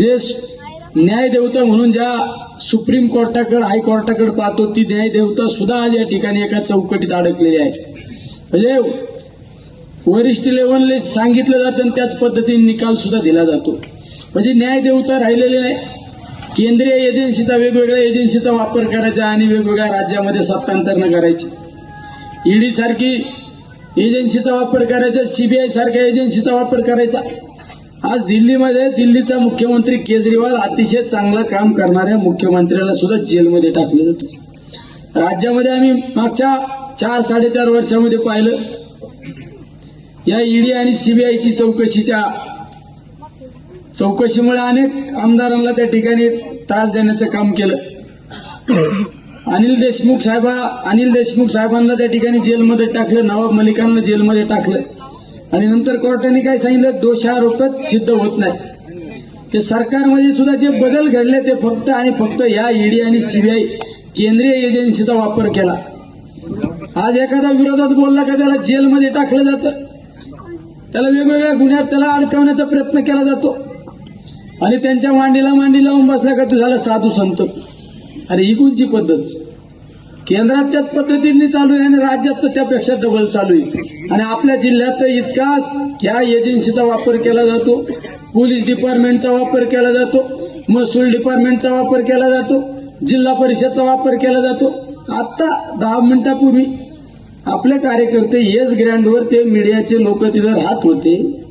जे न्यायदेवता म्हणून ज्या सुप्रीम कोर्टाकडे हायकोर्टाकडे पाहतो ती न्यायदेवता सुद्धा आज या ठिकाणी एका चौकटीत अडकलेली आहे म्हणजे वरिष्ठ लेवलने सांगितलं जातं आणि त्याच पद्धतीने निकाल सुद्धा दिला जातो. म्हणजे न्यायदेवता राहिलेली नाही. केंद्रीय एजन्सीचा वेगवेगळ्या एजन्सीचा वापर करायचा आणि वेगवेगळ्या राज्यामध्ये सत्तांतरण करायचे. ईडी सारखी एजन्सीचा वापर करायचा सीबीआय सारख्या एजन्सीचा वापर करायचा. आज दिल्लीमध्ये दिल्लीचा मुख्यमंत्री केजरीवाल अतिशय चांगलं काम करणाऱ्या मुख्यमंत्र्याला सुद्धा जेलमध्ये टाकलं जातं. राज्यामध्ये आम्ही मागच्या चार साडेचार वर्षामध्ये पाहिलं. या ईडी आणि सीबीआयची चौकशीच्या चौकशीमुळे अनेक आमदारांना त्या ठिकाणी त्रास देण्याचं काम केलं. अनिल देशमुख साहेबा अनिल देशमुख साहेबांना त्या ठिकाणी जेलमध्ये टाकलं नवाब मलिकांना जेलमध्ये टाकलं. आणि नंतर कोर्टाने काय सांगितलं? दोषारोपच सिद्ध होत नाही. ते सरकारमध्ये सुद्धा जे बदल घडले ते फक्त आणि फक्त या ईडी आणि सीबीआय केंद्रीय एजन्सीचा वापर केला. आज एखादा विरोधात बोलला का त्याला जेलमध्ये टाकलं जातं. त्याला वेगवेगळ्या गुन्ह्यात त्याला अडकवण्याचा प्रयत्न केला जातो. आणि त्यांच्या मांडीला मांडी लावून बसला का तू झाला साधू संत. अरे ही कोणची पद्धत? केंद्रात त्याच पद्धतीने चालू आहे आणि राज्यात तर त्यापेक्षा डबल चालू आहे. आणि आपल्या जिल्ह्यात तर इतकाच या एजन्सीचा वापर केला जातो. पोलीस डिपार्टमेंटचा वापर केला जातो. महसूल डिपार्टमेंटचा वापर केला जातो. जिल्हा परिषदचा वापर केला जातो. आता दहा मिनिटापूर्वी आपले कार्यकर्ते येस ग्रँडवर ते मीडियाचे लोक तिथं राहत होते.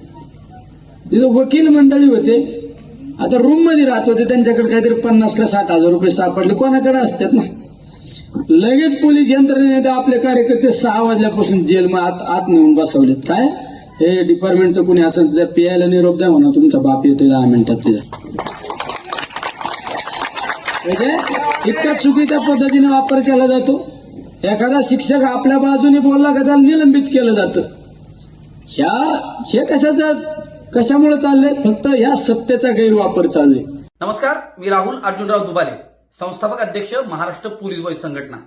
तिथं वकील मंडळी होते. आता रूममध्ये राहत होते. त्यांच्याकडे काहीतरी पन्नास का साठ हजार रुपये सापडले. कोणाकडे असतात ना? लगेच पोलीस यंत्रणेने आपले कार्यकर्ते सहा वाजल्यापासून जेलमध्ये आत आत नेऊन बसवलेत. काय? हे डिपार्टमेंटचं कोणी असं त्या पियायला निरोप द्या म्हणा. तुमचा बाप येतोय दहा मिनिटात तिथं. म्हणजे इतक्या चुकीच्या पद्धतीने वापर केला जातो. एखादा शिक्षक आपल्या बाजूने बोलला का त्याला निलंबित केलं जातं. ह्या हे कशाचं कशामुळे चाललंय? फक्त ह्या सत्तेचा गैरवापर चाललाय. नमस्कार मी राहुल अर्जुनराव दुबाले. संस्थापक अध्यक्ष महाराष्ट्र पोलीस बॉय संघटना.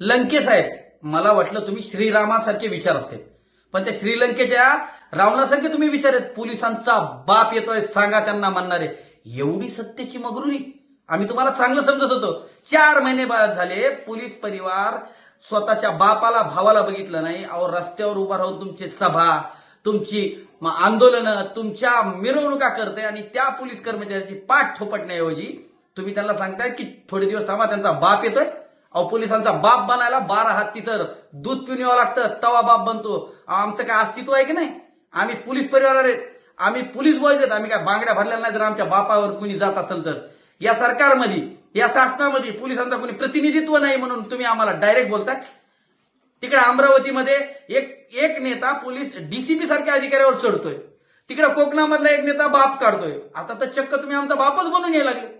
लंके साहेब मला वाटलं तुम्ही श्रीरामासारखे विचार असते पण त्या श्रीलंकेच्या रावणासारखे तुम्ही विचार आहेत. पोलिसांचा बाप येतोय सांगा त्यांना म्हणणारे एवढी सत्तेची मगरुरी. आम्ही तुम्हाला चांगलं समजत होतो. चार महिने बाद झाले पोलीस परिवार स्वतःच्या बापाला भावाला बघितलं नाही. अहो रस्त्यावर उभा राहून तुमची सभा तुमची आंदोलनं तुमच्या मिरवणुका करते आणि त्या पोलीस कर्मचाऱ्याची पाठ ठोपटण्याऐवजी तुम्ही त्यांना सांगताय की थोडे दिवस थांबा त्यांचा बाप येतोय. अहो पोलिसांचा बाप बनायला बारा हात तर दूध पिऊन यावं लागतं तवा बाप बनतो. आमचं काय अस्तित्व आहे की नाही? आम्ही पोलीस परिवार आहेत. आम्ही पोलीस बॉयज आहेत. आम्ही काय बांगड्या भरलेल्या नाही जर आमच्या बापावर कुणी जात असेल तर. या सरकारमध्ये या शासनामध्ये पोलिसांचा कोणी प्रतिनिधित्व नाही म्हणून तुम्ही आम्हाला डायरेक्ट बोलताय. तिकडे अमरावतीमध्ये एक एक नेता पोलीस डीसीपी सारख्या अधिकाऱ्यावर चढतोय. तिकडे कोकणामधला एक नेता बाप काढतोय. आता तर चक्क तुम्ही आमचा बापच बनून यायला लागले.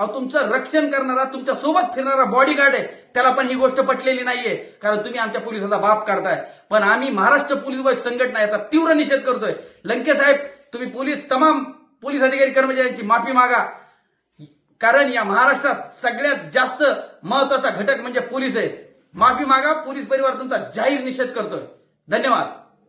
अहो तुमचं रक्षण करणारा तुमच्यासोबत फिरणारा बॉडीगार्ड आहे. त्याला पण ही गोष्ट पटलेली नाहीये. कारण तुम्ही आमच्या पोलिसाचा बाप काढताय पण आम्ही महाराष्ट्र पोलीस बॉय संघटना याचा तीव्र निषेध करतोय. लंके साहेब तुम्ही पोलीस तमाम पोलीस अधिकारी कर्मचाऱ्यांची माफी मागा. कारण या महाराष्ट्रात सगळ्यात जास्त महत्त्वाचा घटक म्हणजे पोलीस आहे. माफी मागा पोलीस परिवार तुमचा जाहीर निषेध करतोय. धन्यवाद.